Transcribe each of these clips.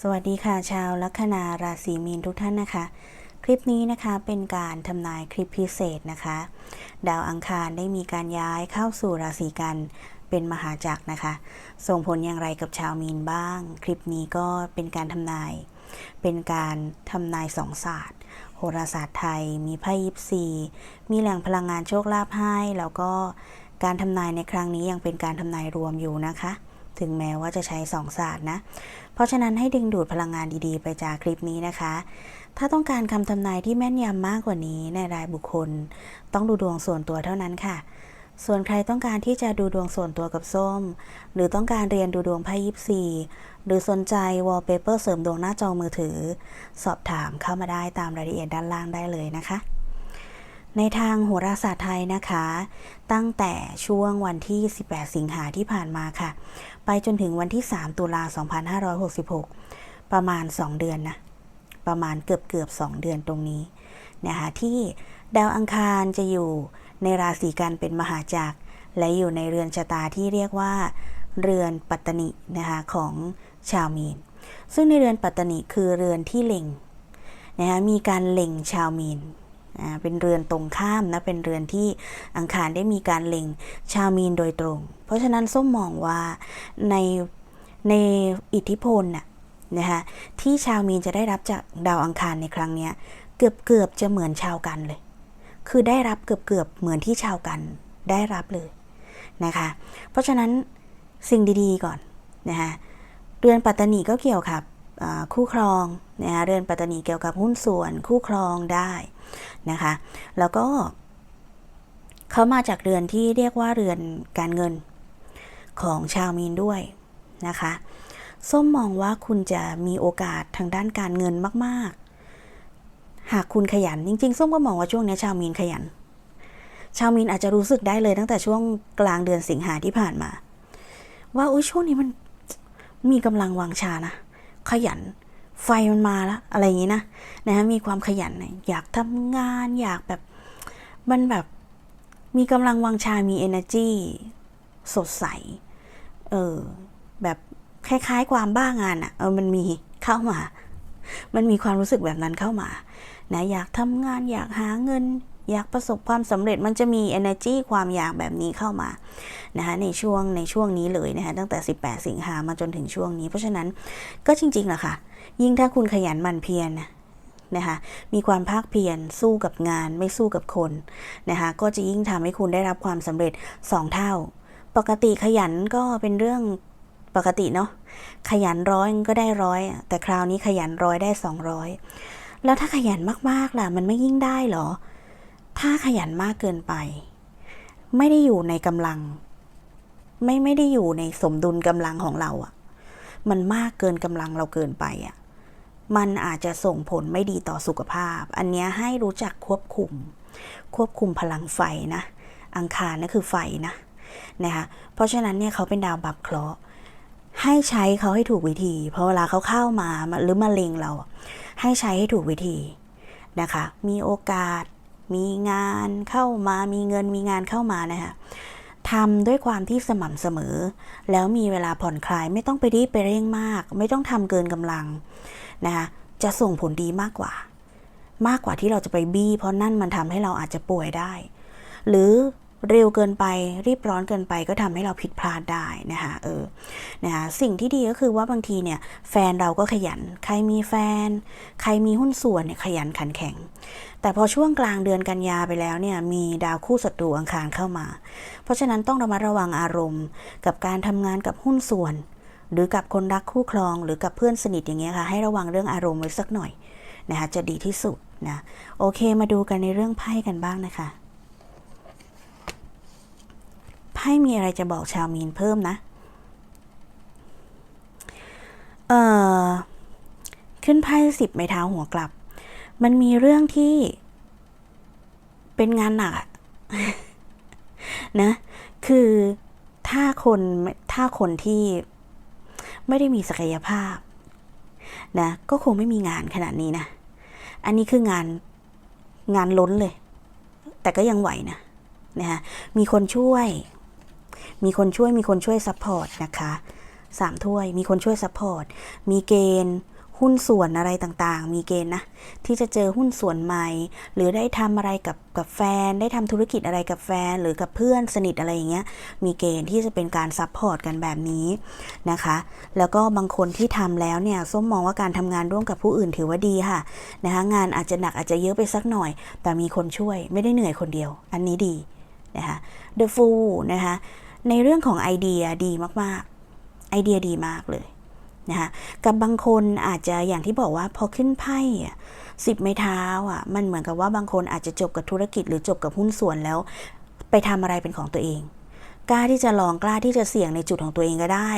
สวัสดีค่ะชาวลัคนาราศีมีนทุกท่านนะคะ คลิปนี้นะคะเป็นการทำนายคลิปพิเศษนะคะ ดาวอังคารได้มีการย้ายเข้าสู่ราศีกันเป็นมหาจักรนะคะ ส่งผลอย่างไรกับชาวมีนบ้าง คลิปนี้ก็เป็นการทำนาย เป็นการทำนายสองศาสตร์ โหราศาสตร์ไทย มีไพ่ยิปซีมีแหล่งพลังงานโชคลาภให้แล้วก็การทำนายในครั้งนี้ยังเป็นการทำนายรวมอยู่นะคะ ถึงแม้ว่าจะใช้สองศาสตร์นะ เพราะฉะนั้นให้ดึงดูดพลังงานดีๆ ไปจากคลิปนี้นะคะ ถ้าต้องการคำทำนายที่แม่นยำมากกว่านี้ในรายบุคคล ต้องดูดวงส่วนตัวเท่านั้นค่ะ ส่วนใครต้องการที่จะดูดวงส่วนตัวกับส้ม หรือต้องการเรียนดูดวงไพ่ยิปซีหรือสนใจวอลเปเปอร์เสริมดวงหน้าจอมือถือ สอบถามเข้ามาได้ตามรายละเอียดด้านล่างได้เลยนะคะ ในทางโหราศาสตร์ไทยนะคะ ตั้งแต่ช่วงวันที่ 18 สิงหาที่ผ่านมาค่ะ ไปจนถึงวันที่ 3 ตุลา 2566 ประมาณ 2 เดือนนะ ประมาณเกือบเกือบ 2 เดือนตรงนี้นะคะที่ดาวอังคารจะอยู่ในราศีกันเป็นมหาจักร และอยู่ในเรือนชะตาที่เรียกว่า เรือนปัตตนินะคะของชาวมีน ซึ่งในเรือนปัตตนิคือเรือนที่เล็งนะคะมีการเล็งชาวมีน เป็นเรือนตรงข้ามนะ เป็นเรือนที่อังคารได้มีการเล็งชาวมีนโดยตรง เพราะฉะนั้นส้มมองว่าในในอิทธิพลน่ะนะคะที่ชาวมีนจะได้รับจากดาวอังคารในครั้งนี้เกือบเกือบจะเหมือนชาวกันเลย คือได้รับเกือบเกือบเหมือนที่ชาวกันได้รับเลยนะคะ เพราะฉะนั้นสิ่งดีๆก่อนนะคะเรือนปัตตานีก็เกี่ยวกับอ่าคู่ครองนะคะเรือนปัตตานีเกี่ยวกับหุ้นส่วน คู่ครองได้ นะคะ แล้วก็เขามาจากเรือนที่เรียกว่าเรือนการเงินของชาวมีนด้วยนะคะ ส้มมองว่าคุณจะมีโอกาสทางด้านการเงินมาก ๆ หากคุณขยันจริง ๆ ส้มก็มองว่าช่วงนี้ชาวมีนขยัน ชาวมีนอาจจะรู้สึกได้เลยตั้งแต่ช่วงกลางเดือนสิงหาที่ผ่านมา ว่าอุ้ยช่วงนี้มันมีกำลังวังชานะ ขยัน ไฟมันมาแล้วอะไรอย่างนี้นะนะฮะมีความขยันอยากทำงานอยากแบบมันแบบมีกำลังวังชา มี energy สดใส เออ แบบคล้ายๆ ความบ้างานอะ่ะ เออ มันมีเข้ามา มันมีความรู้สึกแบบนั้นเข้ามา นะ อยากทำงาน อยากหาเงิน อยากประสบความสำเร็จมันจะมี energy ความอยากแบบนี้เข้ามานะคะในช่วงในช่วงนี้เลยนะคะตั้งแต่ 18 สิงหามาจนถึงช่วงนี้ เพราะฉะนั้นก็จริงๆแหละค่ะ ยิ่งถ้าคุณขยันหมั่นเพียรนะนะคะมีความภาคเพียรสู้กับงานไม่สู้กับคนนะคะก็จะยิ่งทำให้คุณได้รับความสำเร็จ 2 เท่า ปกติขยันก็เป็นเรื่องปกติเนาะขยันร้อยก็ได้ร้อยแต่คราวนี้ขยันร้อยได้ 200 แล้วถ้าขยันมากๆล่ะ มันไม่ยิ่งได้เหรอ ถ้าขยันมากเกินไป ไม่ได้อยู่ในกำลัง ไม่ไม่ได้อยู่ในสมดุลกำลังของเราอะ่ะ มันมากเกินกำลังเราเกินไปอะ่ะ มันอาจจะส่งผลไม่ดีต่อสุขภาพ อันนี้ให้รู้จักควบคุม ควบคุมพลังไฟนะ อังคารนั่นคือไฟนะนะคะเพราะฉะนั้นเนี่ยเขาเป็นดาวบับเคราะห์ให้ใช้เขาให้ถูกวิธี เพราะเวลาเขาเข้ามาหรือมาเลงเราอะให้ใช้ให้ถูกวิธีนะคะ มีโอกาส มีงานเข้ามามีเงินมีงานเข้ามานะคะทำด้วยความที่สม่ำเสมอ แล้วมีเวลาผ่อนคลายไม่ต้องไปรีบไปเร่งมาก ไม่ต้องทำเกินกำลังนะคะจะส่งผลดีมากกว่า มากกว่าที่เราจะไปบี้ เพราะนั่นมันทำให้เราอาจจะป่วยได้ หรือ เร็วเกินไปรีบร้อนเกินไปก็ทำให้เราผิดพลาดได้นะคะเออนะคะสิ่งที่ดีก็คือว่าบางทีเนี่ยแฟนเราก็ขยัน ใครมีแฟน ใครมีหุ้นส่วนเนี่ยขยันขันแข็ง แต่พอช่วงกลางเดือนกันยาไปแล้วเนี่ยมีดาวคู่ศัตรูอังคารเข้ามา เพราะฉะนั้นต้องระมัดระวังอารมณ์ กับการทำงานกับหุ้นส่วน หรือกับคนรักคู่ครอง หรือกับเพื่อนสนิทอย่างเงี้ยค่ะให้ระวังเรื่องอารมณ์ไว้สักหน่อยนะคะจะดีที่สุดนะโอเคมาดูกันในเรื่องไพ่กันบ้างนะคะ ไพ่มีอะไรจะบอกชาวมีนเพิ่มนะเอ่อขึ้นไพ่สิบไม้เท้าหัวกลับ มันมีเรื่องที่เป็นงานหนักนะ คือถ้าคนถ้าคนที่ไม่ได้มีศักยภาพนะก็คงไม่มีงานขนาดนี้นะ อันนี้คืองานงานล้นเลย แต่ก็ยังไหวนะนะคะมีคนช่วย มีคนช่วยมีคนช่วยซัพพอร์ตนะคะสามถ้วยมีคนช่วยซัพพอร์ตมีเกณฑ์หุ้นส่วนอะไรต่างๆ มีเกณฑ์นะ ที่จะเจอหุ้นส่วนใหม่ หรือได้ทำอะไรกับกับแฟน ได้ทำธุรกิจอะไรกับแฟน หรือกับเพื่อนสนิทอะไรอย่างเงี้ย มีเกณฑ์ที่จะเป็นการซัพพอร์ตกันแบบนี้นะคะ แล้วก็บางคนที่ทำแล้วเนี่ย ส้มมองว่าการทำงานร่วมกับผู้อื่นถือว่าดีค่ะนะคะ งานอาจจะหนักอาจจะเยอะไปสักหน่อย แต่มีคนช่วย ไม่ได้เหนื่อยคนเดียว อันนี้ดีนะคะ The Fool นะคะ ในเรื่องของไอเดียดีมากๆ ไอเดียดีมากเลยนะคะกับบางคนอาจจะอย่างที่บอกว่าพอขึ้นไพ่สิบไม้เท้าอะมันเหมือนกับว่าบางคนอาจจะจบกับธุรกิจหรือจบกับหุ้นส่วนแล้ว ไปทำอะไรเป็นของตัวเอง กล้าที่จะลองกล้าที่จะเสี่ยงในจุดของตัวเองก็ได้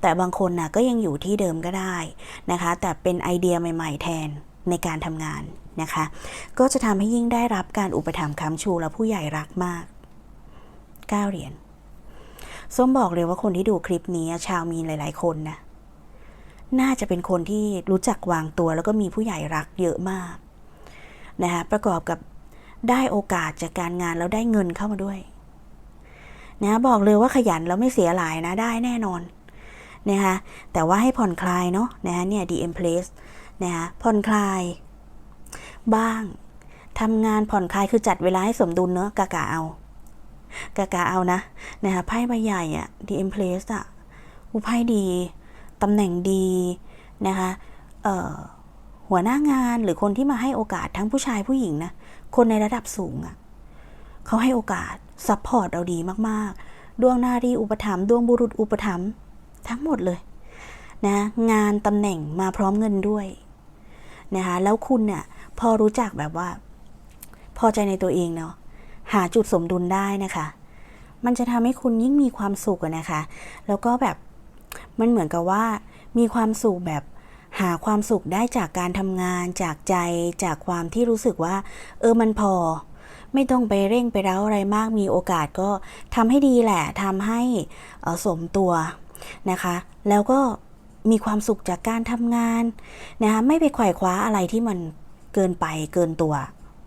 แต่บางคนน่ะก็ยังอยู่ที่เดิมก็ได้นะคะ แต่เป็นไอเดียใหม่ ๆ แทนในการทำงานนะคะ ก็จะทำให้ยิ่งได้รับการอุปถัมภ์ค้ำชูและผู้ใหญ่รักมาก 9 เหรียญ ส้มบอกเลยว่าคนที่ดูคลิปนี้ชาวมีนหลาย ๆ คนนะ น่าจะเป็นคนที่รู้จักวางตัวแล้วก็มีผู้ใหญ่รักเยอะมากนะคะประกอบกับได้โอกาสจากการงานแล้วได้เงินเข้ามาด้วยนะบอกเลยว่าขยันแล้วไม่เสียหลายนะได้แน่นอนนะคะแต่ว่าให้ผ่อนคลายเนาะนะคะเนี่ย DM Place นะคะผ่อนคลาย บ้างทำงานผ่อนคลายคือจัดเวลาให้สมดุลเนาะกะกะเอา กะกะเอานะนะคะไพ่ใบใหญ่อะ The Empress อะอุไพ่ดีตำแหน่งดีนะคะเอ่อหัวหน้างานหรือคนที่มาให้โอกาสทั้งผู้ชายผู้หญิงนะ คนในระดับสูงอะเขาให้โอกาสซัพพอร์ตเราดีมากๆ ดวงนารีอุปถัมภ์ดวงบุรุษอุปถัมภ์ทั้งหมดเลยนะงานตำแหน่งมาพร้อมเงินด้วยนะคะแล้วคุณเนี่ยพอรู้จักแบบว่า พอใจในตัวเองเนาะ หาจุดสมดุลได้นะคะ มันจะทำให้คุณยิ่งมีความสุขนะคะ แล้วก็แบบมันเหมือนกับว่า มีความสุขแบบหาความสุขได้จากการทำงานจากใจจากความที่รู้สึกว่า เออมันพอ ไม่ต้องไปเร่งไปเร้าอะไรมากมีโอกาสก็ทำให้ดีแหละทำให้ออสมตัวนะคะ แล้วก็มีความสุขจากการทำงานนะคะไม่ไปไขว่คว้าอะไรที่มันเกินไปเกินตัว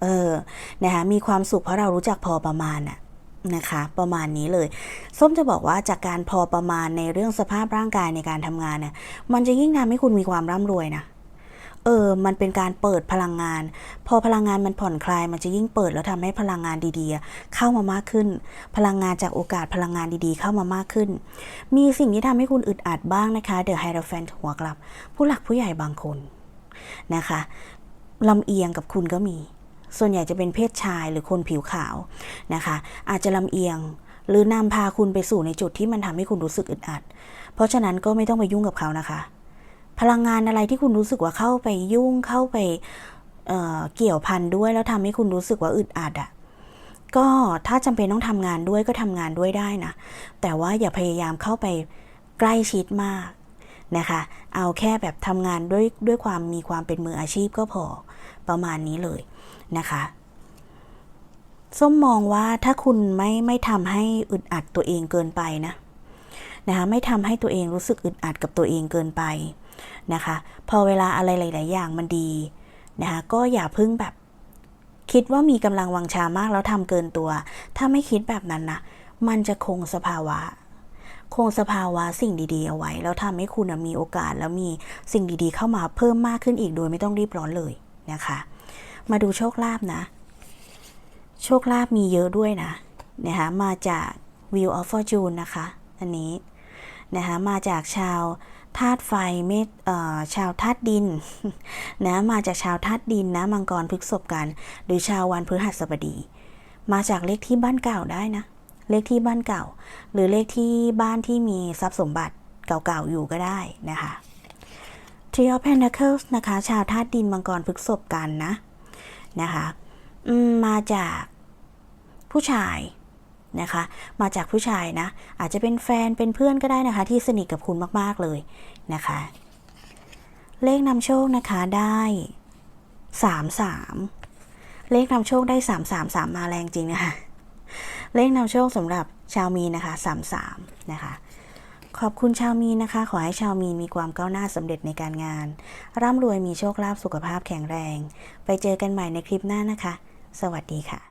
เออนะคะมีความสุขเพราะเรารู้จักพอประมาณน่ะนะคะประมาณนี้เลย ส้มจะบอกว่าจากการพอประมาณในเรื่องสภาพร่างกายในการทำงานเนี่ยมันจะยิ่งทำให้คุณมีความร่ำรวยนะเออ มันเป็นการเปิดพลังงาน พอพลังงานมันผ่อนคลาย มันจะยิ่งเปิดแล้วทำให้พลังงานดีๆ เข้ามามากขึ้น พลังงานจากโอกาสพลังงานดีๆ เข้ามามากขึ้น มีสิ่งที่ทำให้คุณอึดอัดบ้างนะคะเดอะไฮ r o แฟนหัวกลับ ผู้หลักผู้ใหญ่บางคนนะคะลำเอียงกับคุณก็มี ส่วนใหญ่จะเป็นเพศชายหรือคนผิวขาวนะคะ อาจจะลำเอียงหรือนำพาคุณไปสู่ในจุดที่มันทำให้คุณรู้สึกอึดอัด เพราะฉะนั้นก็ไม่ต้องไปยุ่งกับเขานะคะ พลังงานอะไรที่คุณรู้สึกว่าเข้าไปยุ่งเข้าไปเเกี่ยวพันด้วยแล้วทำให้คุณรู้สึกว่าอึดอัดอะ่ะก็ถ้าจำเป็นต้องทำงานด้วยก็ทำงานด้วยได้นะ แต่ว่าอย่าพยายามเข้าไปใกล้ชิดมาก นะคะ เอาแค่แบบทำงานด้วยด้วยความมีความเป็นมืออาชีพก็พอประมาณนี้เลยนะคะส้มมองว่าถ้าคุณไม่ไม่ทำให้อึดอัดตัวเองเกินไปนะนะคะไม่ทำให้ตัวเองรู้สึกอึดอัดกับตัวเองเกินไปนะคะ พอเวลาอะไรหลาย ๆ อย่างมันดีนะคะก็อย่าพึ่งแบบคิดว่ามีกำลังวังชามากแล้วทำเกินตัว ถ้าไม่คิดแบบนั้นนะมันจะคงสภาวะ คงสภาวะสิ่งดีๆเอาไว้ แล้วทำให้คุณมีโอกาสแล้วมีสิ่งดีๆ เข้ามาเพิ่มมากขึ้นอีกโดยไม่ต้องรีบร้อนเลยนะคะ มาดูโชคลาภนะ โชคลาภมีเยอะด้วยนะนะคะมาจาก Wheel of Fortune นะคะ อันนี้นะคะมาจากชาวธาตุไฟเมษชาวธาตุดินนะมาจากชาวธาตุดินนะมังกรพฤกษบกัน หรือชาววันพฤหัสบดี มาจากเลขที่บ้านเก่าได้นะ เลขที่บ้านเก่า หรือเลขที่บ้านที่มีทรัพย์สมบัติเก่าๆอยู่ก็ได้นะคะ Three of Pentacles นะคะ ชาวธาตุดินมังกรพฤกษบกันนะนะคะมาจากผู้ชายนะคะ มาจากผู้ชายนะ อาจจะเป็นแฟนเป็นเพื่อนก็ได้นะคะ ที่สนิทกับคุณมากๆเลยนะคะ เลขนำโชคนะคะได้สามสามเลขนำโชคได้สามสามสามมาแรงจริงนะคะ เลขนำโชคสำหรับชาวมีนะคะสามสามนะคะขอบคุณชาวมีนะคะ ขอให้ชาวมีมีความก้าวหน้าสำเร็จในการงาน ร่ำรวยมีโชคลาภสุขภาพแข็งแรง ไปเจอกันใหม่ในคลิปหน้านะคะ สวัสดีค่ะ